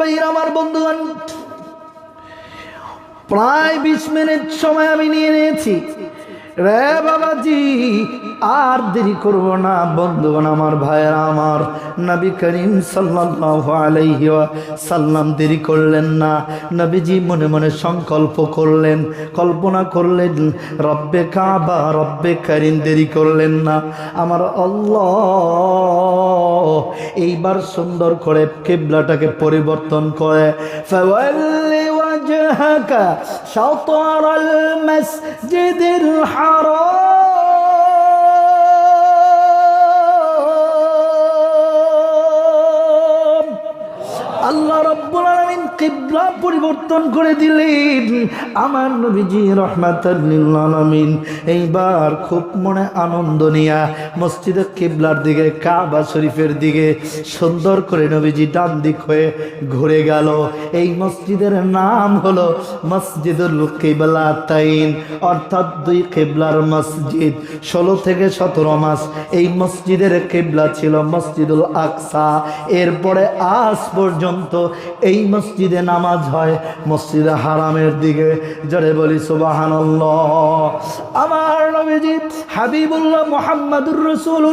বাইর আমার বন্ধুগণ। প্রায় বিশ মিনিট সময় আমি নিয়ে নিয়েছি। রে বাবাজি, আর দেরি করব না, বন্ধুগণ, আমার ভাইয়েরা, আমার নবী করিম সাল্লাম দেরি করলেন না। নবীজি মনে মনে সংকল্প করলেন, কল্পনা করলেন, রব্বে কাবা, রব্বে করিম দেরি করলেন না। আমার আল্লাহ এইবার সুন্দর করে কেবলাটাকে পরিবর্তন করে ফাওয়াল্লি وجهك شطر المسجد الحرام আল্লাহ রব্বুল আলামিন কিবলা পরিবর্তন করে দিলেন। আমার নবীজি রহমাতুল্লিল আলামিন এইবার খুব মনে আনন্দ নিয়া মসজিদের কিবলার দিকে, কাবা শরীফের দিকে সুন্দর করে নবীজি ডান দিক হয়ে ঘুরে গেল। এই মসজিদের নাম হলো মসজিদুল কিবলা তাইন, অর্থাৎ দুই কিবলার মসজিদ। ষোলো থেকে সতেরো মাস এই মসজিদের কিবলা ছিল মসজিদুল আকসা। এরপরে আজ পর্যন্ত এই মসজিদে নামাজ হয়, মসজিদে হারামের দিকে জরে বলি সুবাহান আমার নবীজি হাবিবুল্লাহ মোহাম্মদুর রসুল